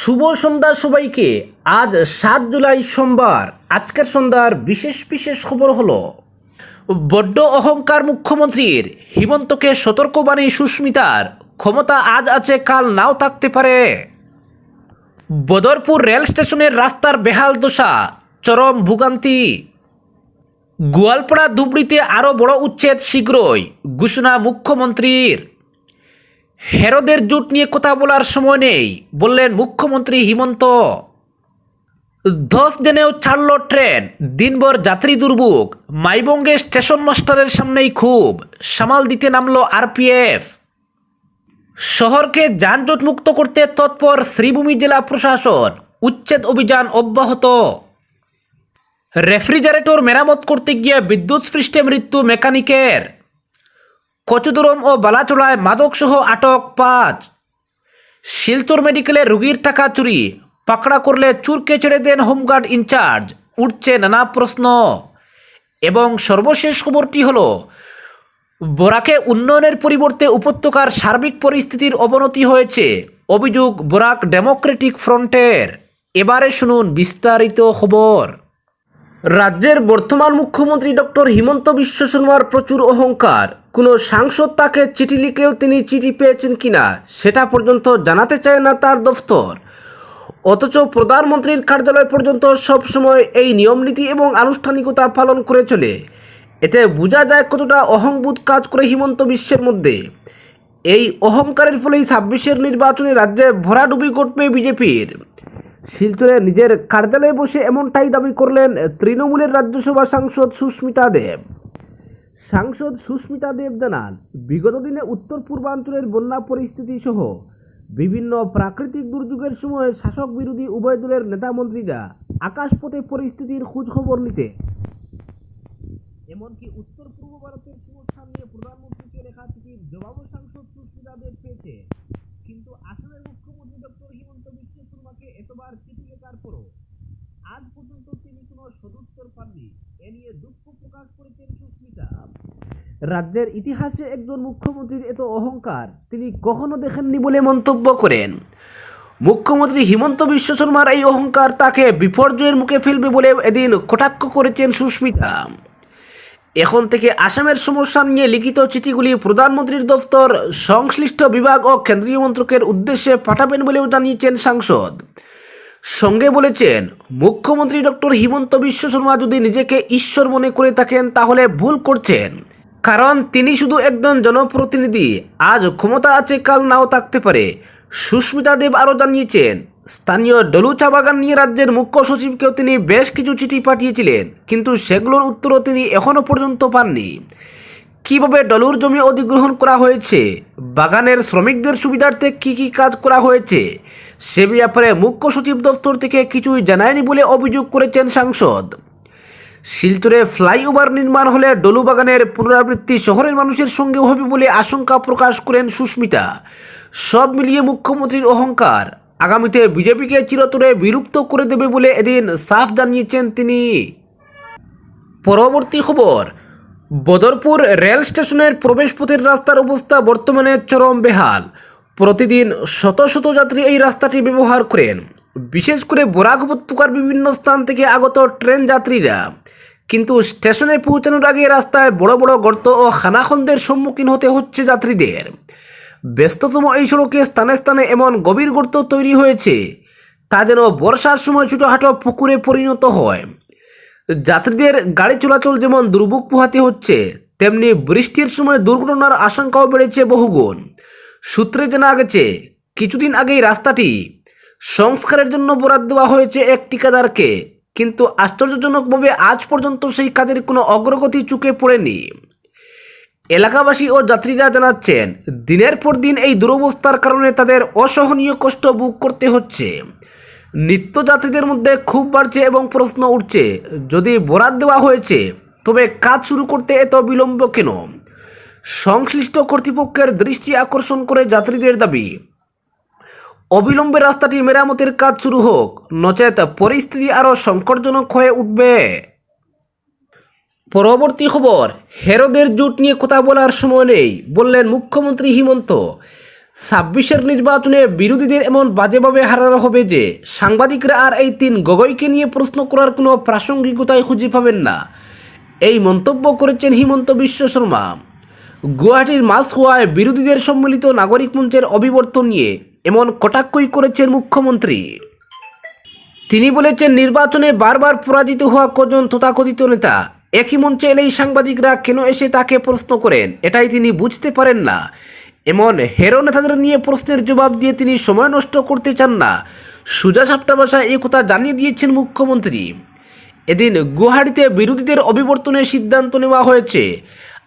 শুভ সন্ধ্যা সবাইকে। আজ সাত জুলাই সোমবার। আজকের সন্ধ্যার বিশেষ বিশেষ খবর হলো, বড্ড অহংকার মুখ্যমন্ত্রীর হিমন্তকে সতর্কবাণী সুস্মিতার ক্ষমতা আজ আছে, কাল নাও থাকতে পারে। বদরপুর রেল স্টেশনের রাস্তার বেহাল দশা, চরম ভোগান্তি। গোয়ালপাড়া ধুবড়িতে আরও বড় উচ্ছেদ শীঘ্রই, ঘোষণা মুখ্যমন্ত্রীর। হেরোদের জোট নিয়ে কথা বলার সময় নেই, বললেন মুখ্যমন্ত্রী হিমন্ত। দশ দিনেও ছাড়ল ট্রেন, দিনভর যাত্রী দুর্ভোগ, মাইবঙ্গে স্টেশন মাস্টারের সামনেই খুব সামাল দিতে নামলো আরপিএফ। শহরকে যানজট মুক্ত করতে তৎপর শ্রীভূমি জেলা প্রশাসন, উচ্ছেদ অভিযান অব্যাহত। রেফ্রিজারেটর মেরামত করতে গিয়ে বিদ্যুৎ স্পৃষ্টে মৃত্যু মেকানিকের। কচুদরম ও বালাচোড়ায় মাদকসহ আটক পাঁচ। শিলচর মেডিকেলে রোগীর টাকা চুরি। পাকড়া করলে চুরকে ছেড়ে দেন হোমগার্ড ইনচার্জ। উঠছে নানা প্রশ্ন। এবং সর্বশেষ খবরটি হলো, বরাকে উন্নয়নের পরিবর্তে উপত্যকার সার্বিক পরিস্থিতির অবনতি হয়েছে। অভিযোগ, বরাক ডেমোক্রেটিক ফ্রন্টের। এবারে শুনুন বিস্তারিত খবর। রাজ্যের বর্তমান মুখ্যমন্ত্রী ডক্টর হিমন্ত বিশ্ব শর্মার প্রচুর অহংকার। কোনো সাংসদ তাকে চিঠি লিখলেও তিনি চিঠি পেয়েছেন কিনা, সেটা পর্যন্ত জানাতে চায় না তার দফতর। অথচ প্রধানমন্ত্রীর কার্যালয় পর্যন্ত সবসময় এই নিয়মনীতি এবং আনুষ্ঠানিকতা পালন করে চলে। এতে বোঝা যায় কতটা অহংবোধ কাজ করে হিমন্ত বিশ্বের মধ্যে। এই অহংকারের ফলেই ছাব্বিশের নির্বাচনে রাজ্যে ভরাডুবি ঘটবে বিজেপির। শিলচরে নিজের কার্যালয়ে বসে এমনটাই দাবি করলেন তৃণমূলের রাজ্যসভা সাংসদ সুস্মিতা দেব। সাংসদ সুস্মিতা দেব জানান, বিগত দিনে উত্তর পূর্বাঞ্চলের বন্যা পরিস্থিতি সহ বিভিন্ন প্রাকৃতিক দুর্যোগের সময় শাসক বিরোধী উভয় দলের নেতা মন্ত্রীরা আকাশপথে পরিস্থিতির খোঁজখবর নিতে এমনকি উত্তর পূর্ব ভারতের সমস্যা নিয়ে প্রধানমন্ত্রীকে লেখা চিঠির জবাবও সাংসদ সুস্মিতা দেব পেয়েছে। কিন্তু আসামের মুখ্যমন্ত্রী ডক্টর হিমন্ত বিশ্ব শর্মাকে এতবার চিঠি লেখার পরও আজ পর্যন্ত তিনি কোনো সদুত্তর পাননি। এ নিয়ে দুঃখ প্রকাশ করেছেন সুস্মিতা। রাজ্যের ইতিহাসে একজন মুখ্যমন্ত্রীর এত অহংকার তিনি কখনো দেখেননি বলে মন্তব্য করেন। মুখ্যমন্ত্রী হিমন্ত বিশ্ব শর্মার এই অহংকার তাকে বিপর্যয়ের মুখে ফেলবে বলে এদিন কটাক্ষ করেছেন সুস্মিতা। এখন থেকে আসামের সমস্যা নিয়ে লিখিত চিঠিগুলি প্রধানমন্ত্রীর দফতর, সংশ্লিষ্ট বিভাগ ও কেন্দ্রীয় মন্ত্রকের উদ্দেশ্যে পাঠাবেন বলেও জানিয়েছেন সাংসদ। সঙ্গে বলেছেন, মুখ্যমন্ত্রী ডক্টর হিমন্ত বিশ্ব শর্মা যদি নিজেকে ঈশ্বর মনে করে থাকেন, তাহলে ভুল করছেন। কারণ তিনি শুধু একজন জনপ্রতিনিধি। আজ ক্ষমতা আছে, কাল নাও থাকতে পারে। সুস্মিতা দেব আরও জানিয়েছেন স্থানীয় ডলু চা বাগান নিয়ে রাজ্যের মুখ্য সচিবকেও তিনি বেশ কিছু চিঠি পাঠিয়েছিলেন, কিন্তু সেগুলোর উত্তরও তিনি এখনও পর্যন্ত পাননি। কীভাবে ডলুর জমি অধিগ্রহণ করা হয়েছে? বাগানের শ্রমিকদের সুবিধার্থে কি কি কাজ করা হয়েছে? সে ব্যাপারে মুখ্য সচিব দপ্তর থেকে কিছুই জানায়নি বলে অভিযোগ করেছেন সাংসদ। শিলচরে ফ্লাইওভার নির্মাণ হলে ডলু বাগানের পুনরাবৃত্তি শহরের মানুষের সঙ্গেও হবে বলে আশঙ্কা প্রকাশ করেন সুস্মিতা। সব মিলিয়ে মুখ্যমন্ত্রীর অহংকার। আগামীতে বিজেপিকে চিরতরে বিলুপ্ত করে দেবে বলে এদিন সাফ জানিয়েছেন তিনি। পরবর্তী খবর, বদরপুর রেল স্টেশনের প্রবেশপথের রাস্তার অবস্থা বর্তমানে চরম বেহাল। প্রতিদিন শত শত যাত্রী এই রাস্তাটি ব্যবহার করেন। বিশেষ করে বরাক উপত্যকার বিভিন্ন স্থান থেকে আগত ট্রেন যাত্রীরা। কিন্তু স্টেশনে পৌঁছানোর আগে রাস্তায় বড় বড় গর্ত ও খানাখন্দের সম্মুখীন হতে হচ্ছে যাত্রীদের। ব্যস্ততম এই সড়কে স্থানে স্থানে এমন গভীর গর্ত তৈরি হয়েছে, তা যেন বর্ষার সময় ছোটোখাটো পুকুরে পরিণত হয়। যাত্রীদের গাড়ি চলাচল যেমন দুর্ভোগ পোহাতে হচ্ছে, তেমনি বৃষ্টির সময় দুর্ঘটনার আশঙ্কাও বেড়েছে বহুগুণ। সূত্রে জানা গেছে, কিছুদিন আগেই রাস্তাটি সংস্কারের জন্য বরাদ দেওয়া হয়েছে এক ঠিকাদারকে, কিন্তু আশ্চর্যজনকভাবে আজ পর্যন্ত সেই কাজের কোনো অগ্রগতি চুকে পড়েনি। এলাকাবাসী ও যাত্রীরা জানাচ্ছেন, দিনের পর দিন এই দুরবস্থার কারণে তাদের অসহনীয় কষ্ট বুক করতে হচ্ছে। নিত্যযাত্রীদের মধ্যে খুব বাড়ছে এবং প্রশ্ন উঠছে, যদি বরাদ দেওয়া হয়েছে, তবে কাজ শুরু করতে এত বিলম্ব কেন? সংশ্লিষ্ট কর্তৃপক্ষের দৃষ্টি আকর্ষণ করে যাত্রীদের দাবি, অবিলম্বে রাস্তাটি মেরামতের কাজ শুরু হোক, নচেত পরিস্থিতি আরও সংকটজনক হয়ে উঠবে। পরবর্তী খবর, হেরদের জোট নিয়ে কথা বলার সময় নেই, বললেন মুখ্যমন্ত্রী হিমন্ত। ছাব্বিশের নির্বাচনে বিরোধীদের এমন বাজেভাবে হারানো হবে যে, সাংবাদিকরা আর এই তিন গগৈকে নিয়ে প্রশ্ন করার কোনো প্রাসঙ্গিকতাই খুঁজে পাবেন না। এই মন্তব্য করেছেন হিমন্ত বিশ্ব শর্মা। গুয়াহাটির মাসহুয়ায় বিরোধীদের সম্মিলিত নাগরিক মঞ্চের অবিবর্তন নিয়ে এমন কটাক্ষই করেছেন মুখ্যমন্ত্রী। তিনি বলেছেন, নির্বাচনে বারবার পরাজিত হওয়া কজন তথাকথিত নেতা একই মঞ্চে এলেই সাংবাদিকরা কেন এসে তাকে প্রশ্ন করেন? এটাই তিনি বুঝতে পারেন না। এমন হেরো নেতাদের নিয়ে প্রশ্নের জবাব দিয়ে তিনি সময় নষ্ট করতে চান না। সুজা সাপটা ভাষায় এই কথা জানিয়ে দিয়েছেন মুখ্যমন্ত্রী। এদিন গুয়াহাটিতে বিরোধীদের অবিবর্তনের সিদ্ধান্ত নেওয়া হয়েছে।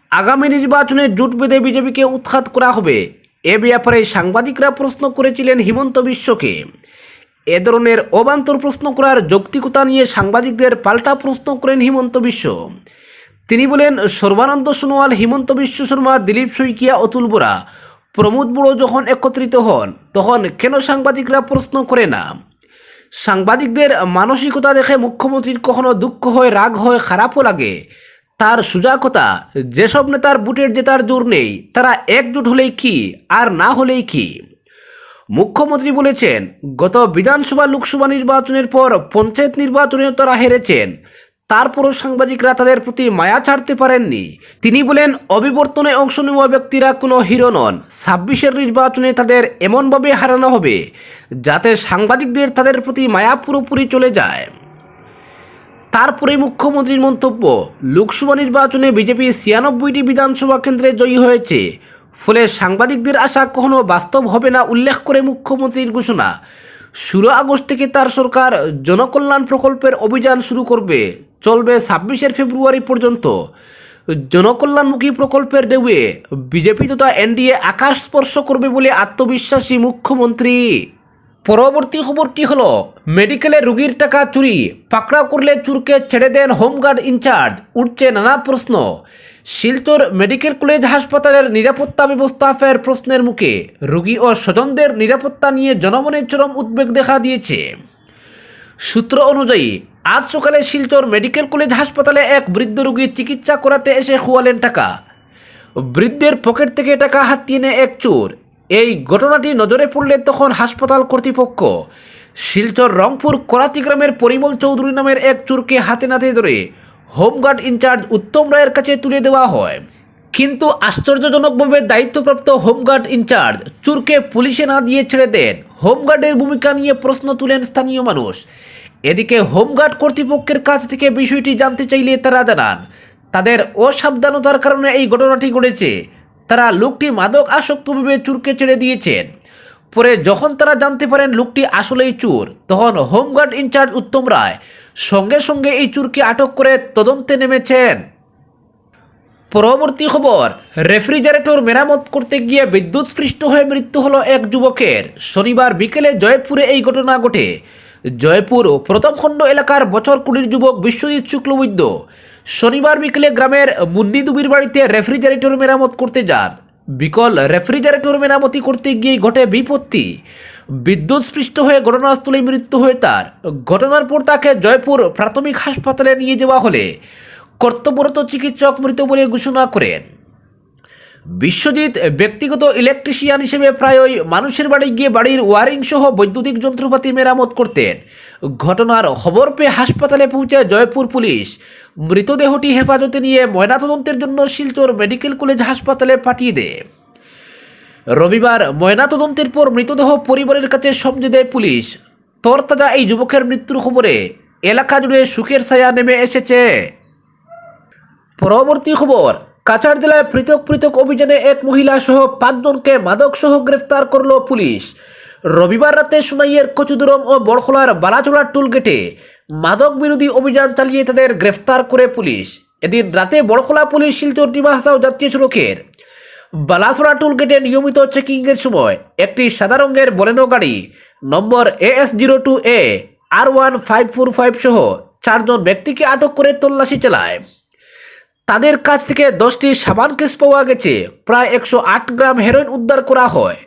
আগামী নির্বাচনে জোট বেঁধে বিজেপিকে উৎখাত করা হবে। এ ব্যাপারে সাংবাদিকরা প্রশ্ন করেছিলেন হিমন্ত বিশ্বকে। এ ধরনের অবান্তর প্রশ্ন করার যৌক্তিকতা নিয়ে সাংবাদিকদের পাল্টা প্রশ্ন করেন হিমন্ত বিশ্ব। তিনি বলেন, সর্বানন্দ সোনোয়াল, হিমন্ত বিশ্ব শর্মা, দিলীপ শইকিয়া অতুল বোরা, প্রমোদ বুড়ো যখন একত্রিত হন, তখন কেন সাংবাদিকরা প্রশ্ন করে না? সাংবাদিকদের মানসিকতা দেখে মুখ্যমন্ত্রীর কখনো দুঃখ হয়, রাগ হয়, খারাপও লাগে। তার সোজা কথা, যেসব নেতার বুটের জেতার জোর নেই, তারা একজোট হলেই কি, আর না হলেই কি? মুখ্যমন্ত্রী বলেছেন, গত বিধানসভা, লোকসভা নির্বাচনের পর পঞ্চায়েত নির্বাচনেও তারা হেরেছেন। তারপরও সাংবাদিকরা তাদের প্রতি মায়া ছাড়তে পারেননি। তিনি বলেন, অবিবর্তনে অংশ নেওয়া ব্যক্তিরা কোনো হিরো নন। ছাব্বিশের নির্বাচনে তাদের এমনভাবে হারানো হবে, যাতে সাংবাদিকদের তাদের প্রতি মায়া পুরোপুরি চলে যায়। তারপরে মুখ্যমন্ত্রীর মন্তব্য, লোকসভা নির্বাচনে বিজেপি ছিয়ানব্বইটি বিধানসভা কেন্দ্রে জয়ী হয়েছে। ফলে সাংবাদিকদের আশা কখনো বাস্তব হবে না, উল্লেখ করে মুখ্যমন্ত্রীর ঘোষণা। ষোলো আগস্ট থেকে তার সরকার জনকল্যাণ প্রকল্পের অভিযান শুরু করবে। চলবে ছাব্বিশের ফেব্রুয়ারি পর্যন্ত। জনকল্যাণমুখী প্রকল্পের ঢেউয়ে বিজেপি তথা এনডিএ আকাশ স্পর্শ করবে বলে আত্মবিশ্বাসী মুখ্যমন্ত্রী। পরবর্তী খবরটি হল? মেডিকেলে রোগীর টাকা চুরি, পাকড়াও করলে চুরকে ছেড়ে দেন হোমগার্ড ইনচার্জ, উঠছে নানা প্রশ্ন। শিলচর মেডিকেল কলেজ হাসপাতালের নিরাপত্তা ব্যবস্থা ফের প্রশ্নের মুখে। রোগী ও স্বজনদের নিরাপত্তা নিয়ে জনমনে চরম উদ্বেগ দেখা দিয়েছে। সূত্র অনুযায়ী, আজ সকালে শিলচর মেডিকেল কলেজ হাসপাতালে এক বৃদ্ধ রোগীর চিকিৎসা করাতে এসে খোয়ালেন টাকা। বৃদ্ধের পকেট থেকে টাকা হাতিয়ে নেয় এক চোর। এই ঘটনাটি নজরে পড়লে তখন হাসপাতাল কর্তৃপক্ষ শিলচর রংপুর করাতি গ্রামের পরিমল চৌধুরী নামের এক চোরকে হাতে নাতে ধরে হোমগার্ড ইনচার্জ উত্তম রায়ের কাছে তুলে দেওয়া হয়। কিন্তু আশ্চর্যজনকভাবে দায়িত্বপ্রাপ্ত হোমগার্ড ইনচার্জ চুরকে পুলিশে না দিয়ে ছেড়ে দেন। হোমগার্ডের ভূমিকা নিয়ে প্রশ্ন তুলেন স্থানীয় মানুষ। এদিকে হোমগার্ড কর্তৃপক্ষের কাছ থেকে বিষয়টি জানতে চাইলে তারা জানান, তাদের অসাবধানতার কারণে এই ঘটনাটি ঘটেছে। তারা লোকটি মাদক আসক্ত ভেবে চুরকে ছেড়ে দিয়েছেন। পরে যখন তারা জানতে পারেন লোকটি আসলেই চোর, তখন হোমগার্ড ইনচার্জ উত্তম রায় সঙ্গে সঙ্গে এই চুরকে আটক করে তদন্তে নেমেছেন। পরবর্তী খবর, রেফ্রিজারেটর মেরামত করতে গিয়ে বিদ্যুৎস্পৃষ্ট হয়ে মৃত্যু হলো এক যুবকের। শনিবার বিকেলে জয়পুরে এই ঘটনা ঘটে। জয়পুর প্রথম খণ্ড এলাকার বছর কুড়ির যুবক বিশ্বজিৎ শুক্লবৈদ্য শনিবার বিকেলে গ্রামের মুন্নিদুবির বাড়িতে রেফ্রিজারেটর মেরামত করতে যান। বিকল রেফ্রিজারেটর মেরামতি করতে গিয়ে ঘটে বিপত্তি। বিদ্যুৎস্পৃষ্ট হয়ে ঘটনাস্থলে মৃত্যু হয় তার। ঘটনার পর তাকে জয়পুর প্রাথমিক হাসপাতালে নিয়ে যাওয়া হলে কর্তব্যরত চিকিৎসক মৃত বলে ঘোষণা করেন। বিশ্বজিৎ ব্যক্তিগত ইলেকট্রিশিয়ান হিসেবে প্রায়ই মানুষের বাড়ি গিয়ে বাড়ির ওয়ারিং সহ বৈদ্যুতিক যন্ত্রপাতি মেরামত করতেন। ঘটনার খবর পেয়ে হাসপাতালে পৌঁছে জয়পুর পুলিশ মৃতদেহটি হেফাজতে নিয়ে ময়নাতদন্তের জন্য শিলচর মেডিকেল কলেজ হাসপাতালে পাঠিয়ে দেয়। রবিবার ময়নাতদন্তের পর মৃতদেহ পরিবারের কাছে সমঝে দেয় পুলিশ। তরতাজা এই যুবকের মৃত্যুর খবরে এলাকা জুড়ে সুখের ছায়া নেমে এসেছে। পরবর্তী খবর, কাছাড় জেলায় পৃথক পৃথক অভিযানে এক মহিলা সহ পাঁচজনকে মাদক সহ গ্রেফতার করল পুলিশ। রবিবার রাতে সুনাইয়ের কচুদুরম ও বড়খোলার বালাচোড়া টুলগেটে মাদক বিরোধী অভিযান চালিয়ে তাদের গ্রেফতার করে পুলিশ। এদিন রাতে বড়খোলা পুলিশ শিলচর ডিমাহাসাও জাতীয় সড়কের বালাসোড়া টুলগেটে নিয়মিত চেকিংয়ের সময়। একটি সাদা রঙের বলেনো গাড়ি, নম্বর A S zero two A R one five four five সহ চারজন ব্যক্তিকে আটক করে তল্লাশি চালায়। তাদের কাছ থেকে দশটি সাবান কেস পাওয়া গেছে। প্রায় একশো আট গ্রাম হেরোইন উদ্ধার করা হয়।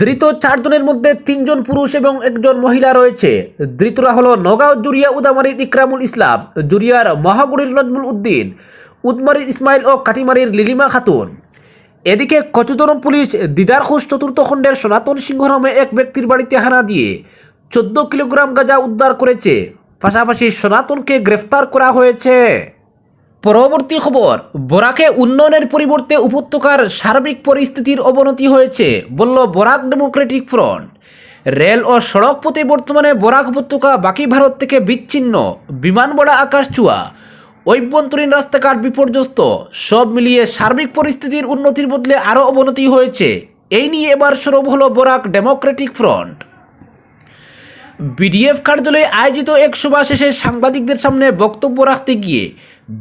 ধৃত চারজনের মধ্যে তিনজন পুরুষ এবং একজন মহিলা রয়েছে। ধৃতরা হলো নগাঁও জুরিয়া উদামারির ইকরামুল ইসলাম জুরিয়ার মহাগুড়ির নজমুল উদ্দিন, উদমারির ইসমাইল ও কাটিমারির লিলিমা খাতুন। এদিকে কচুদরম পুলিশ দিদার ঘোষ চতুর্থ খণ্ডের সনাতন সিংহ নামে এক ব্যক্তির বাড়িতে হানা দিয়ে চোদ্দ কিলোগ্রাম গাঁজা উদ্ধার করেছে। পাশাপাশি সনাতনকে গ্রেফতার করা হয়েছে। পরবর্তী খবর, বরাকে উন্নয়নের পরিবর্তে উপত্যকার সার্বিক পরিস্থিতির অবনতি হয়েছে, বলল বরাক ডেমোক্রেটিক ফ্রন্ট। রেল ও সড়ক পথে বর্তমানে বরাক উপত্যকা বাকি ভারত থেকে বিচ্ছিন্ন বিমানবড়া আকাশচুয়া অভ্যন্তরীণ রাস্তাঘাট বিপর্যস্ত। সব মিলিয়ে সার্বিক পরিস্থিতির উন্নতির বদলে আরও অবনতি হয়েছে। এই নিয়ে এবার সরব হলো বরাক ডেমোক্রেটিক ফ্রন্ট। বিডিএফ কার্যালয়ে আয়োজিত এক সভা শেষে সাংবাদিকদের সামনে বক্তব্য রাখতে গিয়ে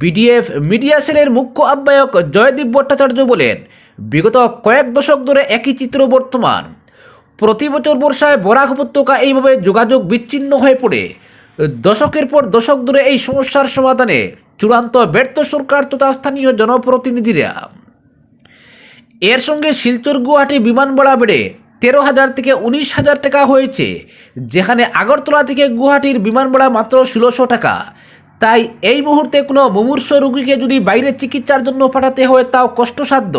বিডিএফ মিডিয়া সেলের মুখ্য আহ্বায়ক জয়দীপ ভট্টাচার্য বলেন, বিগত কয়েক দশক ধরে একই চিত্র বর্তমান। প্রতি বছর বর্ষায় বরাক উপত্যকা এইভাবে যোগাযোগ বিচ্ছিন্ন হয়ে পড়ে। দশকের পর দশক ধরে এই সমস্যার সমাধানে চূড়ান্ত ব্যর্থ সরকার তথা স্থানীয় জনপ্রতিনিধিরা। এর সঙ্গে শিলচর গুয়াহাটি বিমান ভাড়া বেড়ে তেরো হাজার থেকে উনিশ হাজার টাকা হয়েছে, যেখানে আগরতলা থেকে গুয়াহাটির বিমান ভাড়া মাত্র ষোলোশো টাকা। তাই এই মুহূর্তে কোনো মুমূর্ষ রোগীকে যদি বাইরে চিকিৎসার জন্য পাঠাতে হয় তাও কষ্টসাধ্য।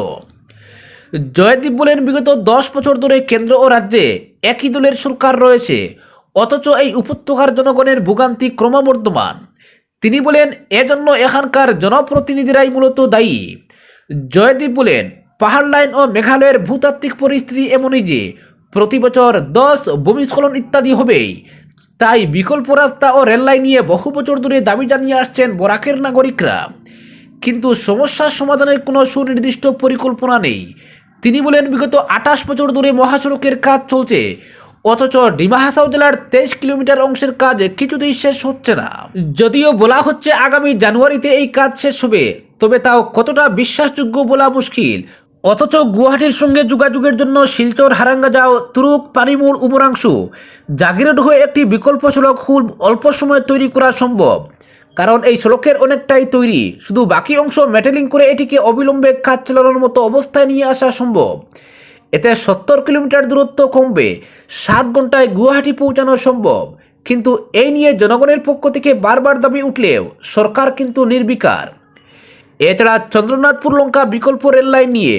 জয়দীপ বলেন, বিগত দশ বছর ধরে কেন্দ্র ও রাজ্যে একই দলের সরকার রয়েছে, অথচ এই উপত্যকার জনগণের ভোগান্তি ক্রমবর্ধমান। তিনি বলেন, এজন্য এখানকার জনপ্রতিনিধিরাই মূলত দায়ী। জয়দীপ বলেন, পাহাড় লাইন ও মেঘালয়ের ভূতাত্ত্বিক পরিস্থিতি এমনই যে, প্রতি বছর দশ ভূমিস্খলন ইত্যাদি হবেই। তাই বিকল্প রাস্তা ও রেললাইন নিয়ে বহু বছর ধরে দাবি জানিয়ে আসছেন বরাকের নাগরিকরা। কিন্তু সমস্যার সমাধানের কোনো সুনির্দিষ্ট পরিকল্পনা নেই। তিনি বলেন, বিগত আঠাশ বছর ধরে মহাসড়কের কাজ চলছে। অথচ ডিমা হাসাও জেলার তেইশ কিলোমিটার অংশের কাজ কিছুতেই শেষ হচ্ছে না। যদিও বলা হচ্ছে আগামী জানুয়ারিতে এই কাজ শেষ হবে, তবে তাও কতটা বিশ্বাসযোগ্য বলা মুশকিল। অথচ গুয়াহাটির সঙ্গে যোগাযোগের জন্য শিলচর হারাঙ্গাজাও তুরুক, পানিমুর উপরাংশু। জাগিরোড হয়ে একটি বিকল্প সড়ক খুব অল্প সময়ে তৈরি করা সম্ভব। কারণ এই সড়কের অনেকটাই তৈরি, শুধু বাকি অংশ মেটেলিং করে এটিকে অবিলম্বে কাজ চালানোর মতো অবস্থায় নিয়ে আসা সম্ভব। এতে সত্তর কিলোমিটার দূরত্ব কমবে। সাত ঘন্টায় গুয়াহাটি পৌঁছানো সম্ভব। কিন্তু এই নিয়ে জনগণের পক্ষ থেকে বারবার দাবি উঠলেও সরকার কিন্তু নির্বিকার। এছাড়া চন্দ্রনাথপুর লঙ্কা বিকল্প রেল লাইন নিয়ে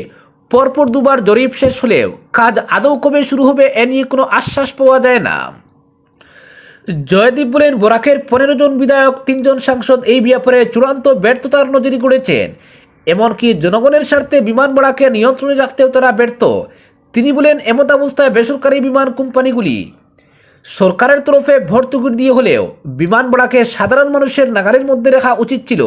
পরপর দুবার জরিপ শেষ হলেও কাজ আদৌ কবে শুরু হবে এ নিয়ে কোনো আশ্বাস পাওয়া যায় না। জয়দীপ বলেন, বরাকের পনেরো জন বিধায়ক, তিনজন সাংসদ এই ব্যাপারে চূড়ান্ত ব্যর্থতার নজরি করেছেন এমনকি জনগণের স্বার্থে বিমান ভাড়াকে নিয়ন্ত্রণে রাখতেও তারা ব্যর্থ। তিনি বলেন, এমত অবস্থায় বেসরকারি বিমান কোম্পানিগুলি সরকারের তরফে ভর্তুকি দিয়ে হলেও বিমান ভাড়াকে সাধারণ মানুষের নাগালের মধ্যে রাখা উচিত ছিল।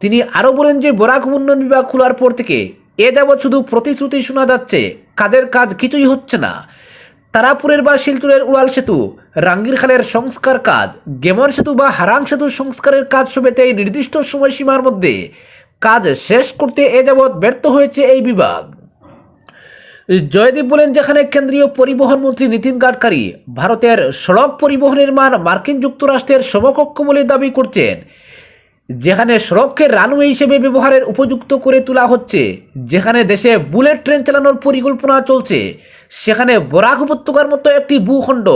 তিনি আরও বলেন যে, বরাক উন্নয়ন বিভাগ খোলার পর থেকে এ যাবৎ শুধু প্রতিশ্রুতি শোনা যাচ্ছে, কাজের কাজ কিছুই হচ্ছে না। তারাপুরের বা শিলচরের উড়াল সেতু রাঙ্গিরখালের সংস্কার কাজ, গেমর সেতু বা হারাং সেতু সংস্কারের কাজ সবেতেই নির্দিষ্ট সময়সীমার মধ্যে কাজ শেষ করতে এ যাবৎ ব্যর্থ হয়েছে এই বিভাগ। জয়দীপ বলেন, যেখানে কেন্দ্রীয় পরিবহন মন্ত্রী নীতিন গাডকারি ভারতের সড়ক পরিবহনের মান মার্কিন যুক্তরাষ্ট্রের সমকক্ষ বলে দাবি করছেন, যেখানে সড়ককে রানওয়ে হিসেবে ব্যবহারের উপযুক্ত করে তোলা হচ্ছে, যেখানে দেশে বুলেট ট্রেন চালানোর পরিকল্পনা চলছে, সেখানে বরাক উপত্যকার মতো একটি ভূখণ্ড,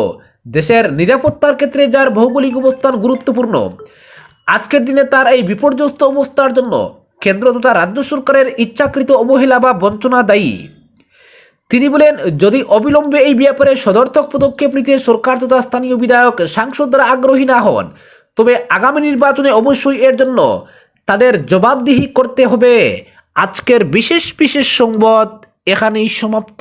দেশের নিরাপত্তার ক্ষেত্রে যার ভৌগোলিক অবস্থান গুরুত্বপূর্ণ। আজকের দিনে তার এই বিপর্যস্ত অবস্থার জন্য কেন্দ্র তথা রাজ্য সরকারের ইচ্ছাকৃত অবহেলা বা বঞ্চনা দায়ী। তিনি বলেন, যদি অবিলম্বে এই ব্যাপারে সদর্থক পদক্ষেপ নিতে সরকার তথা স্থানীয় বিধায়ক সাংসদরা আগ্রহী না হন, তবে আগামী নির্বাচনে অবশ্যই এর জন্য তাদের জবাবদিহি করতে হবে। আজকের বিশেষ বিশেষ সংবাদ এখানেই সমাপ্ত।